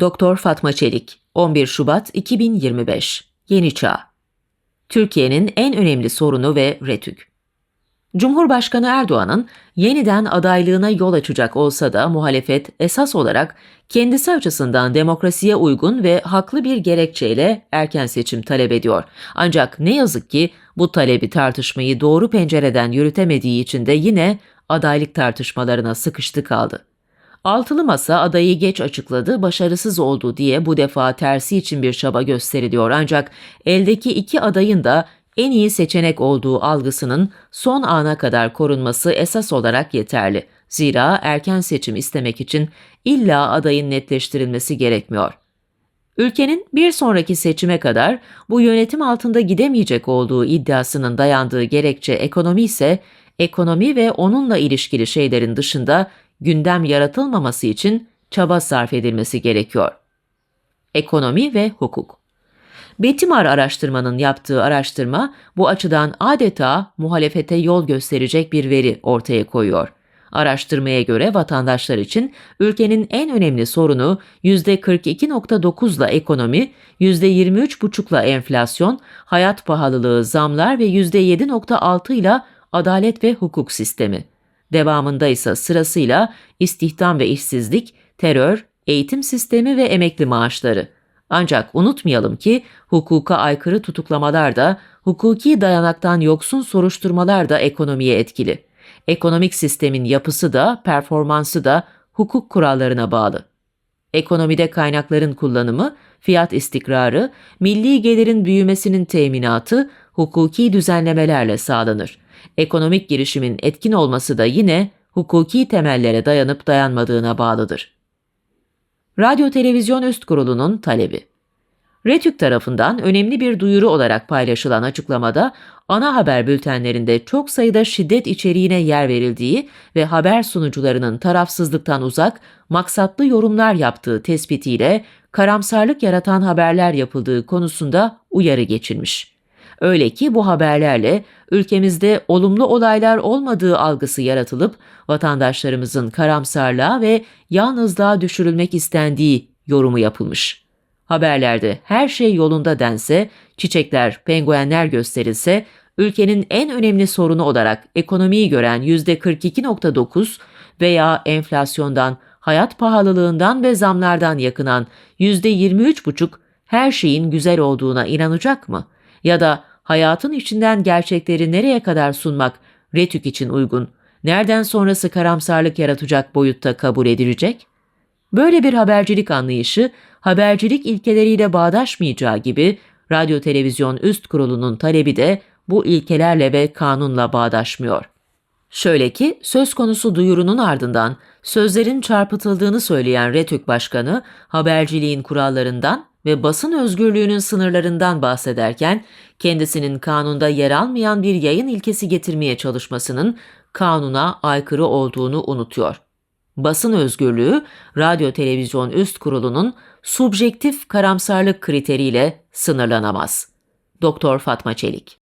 Doktor Fatma Çelik 11 Şubat 2025 Yeni Çağ Türkiye'nin en önemli sorunu ve retük. Cumhurbaşkanı Erdoğan'ın yeniden adaylığına yol açacak olsa da muhalefet esas olarak kendisi açısından demokrasiye uygun ve haklı bir gerekçeyle erken seçim talep ediyor. Ancak ne yazık ki bu talebi tartışmayı doğru pencereden yürütemediği için de yine adaylık tartışmalarına sıkıştı kaldı. Altılı Masa adayı geç açıkladı, başarısız oldu diye bu defa tersi için bir çaba gösteriliyor ancak eldeki iki adayın da en iyi seçenek olduğu algısının son ana kadar korunması esas olarak yeterli. Zira erken seçim istemek için illa adayın netleştirilmesi gerekmiyor. Ülkenin bir sonraki seçime kadar bu yönetim altında gidemeyecek olduğu iddiasının dayandığı gerekçe ekonomi ise ekonomi ve onunla ilişkili şeylerin dışında gündem yaratılmaması için çaba sarf edilmesi gerekiyor. Ekonomi ve hukuk Betimar araştırmanın yaptığı araştırma bu açıdan adeta muhalefete yol gösterecek bir veri ortaya koyuyor. Araştırmaya göre vatandaşlar için ülkenin en önemli sorunu %42.9'la ekonomi, %23.5'la enflasyon, hayat pahalılığı, zamlar ve %7.6 ile adalet ve hukuk sistemi. Devamında ise sırasıyla istihdam ve işsizlik, terör, eğitim sistemi ve emekli maaşları. Ancak unutmayalım ki hukuka aykırı tutuklamalar da, hukuki dayanaktan yoksun soruşturmalar da ekonomiye etkili. Ekonomik sistemin yapısı da, performansı da hukuk kurallarına bağlı. Ekonomide kaynakların kullanımı, fiyat istikrarı, milli gelirin büyümesinin teminatı hukuki düzenlemelerle sağlanır. Ekonomik girişimin etkin olması da yine hukuki temellere dayanıp dayanmadığına bağlıdır. Radyo Televizyon Üst Kurulu'nun talebi RETÜK tarafından önemli bir duyuru olarak paylaşılan açıklamada ana haber bültenlerinde çok sayıda şiddet içeriğine yer verildiği ve haber sunucularının tarafsızlıktan uzak, maksatlı yorumlar yaptığı tespitiyle karamsarlık yaratan haberler yapıldığı konusunda uyarı geçilmiş. Öyle ki bu haberlerle ülkemizde olumlu olaylar olmadığı algısı yaratılıp vatandaşlarımızın karamsarlığa ve yalnızlığa düşürülmek istendiği yorumu yapılmış. Haberlerde her şey yolunda dense, çiçekler, penguenler gösterilse, ülkenin en önemli sorunu olarak ekonomiyi gören %42.9 veya enflasyondan, hayat pahalılığından ve zamlardan yakınan %23,5 her şeyin güzel olduğuna inanacak mı? Ya da hayatın içinden gerçekleri nereye kadar sunmak retük için uygun, nereden sonrası karamsarlık yaratacak boyutta kabul edilecek? Böyle bir habercilik anlayışı, habercilik ilkeleriyle bağdaşmayacağı gibi Radyo Televizyon Üst Kurulu'nun talebi de bu ilkelerle ve kanunla bağdaşmıyor. Şöyle ki söz konusu duyurunun ardından sözlerin çarpıtıldığını söyleyen RETÜK Başkanı haberciliğin kurallarından ve basın özgürlüğünün sınırlarından bahsederken kendisinin kanunda yer almayan bir yayın ilkesi getirmeye çalışmasının kanuna aykırı olduğunu unutuyor. Basın özgürlüğü, radyo televizyon üst kurulunun subjektif karamsarlık kriteriyle sınırlanamaz. Doktor Fatma Çelik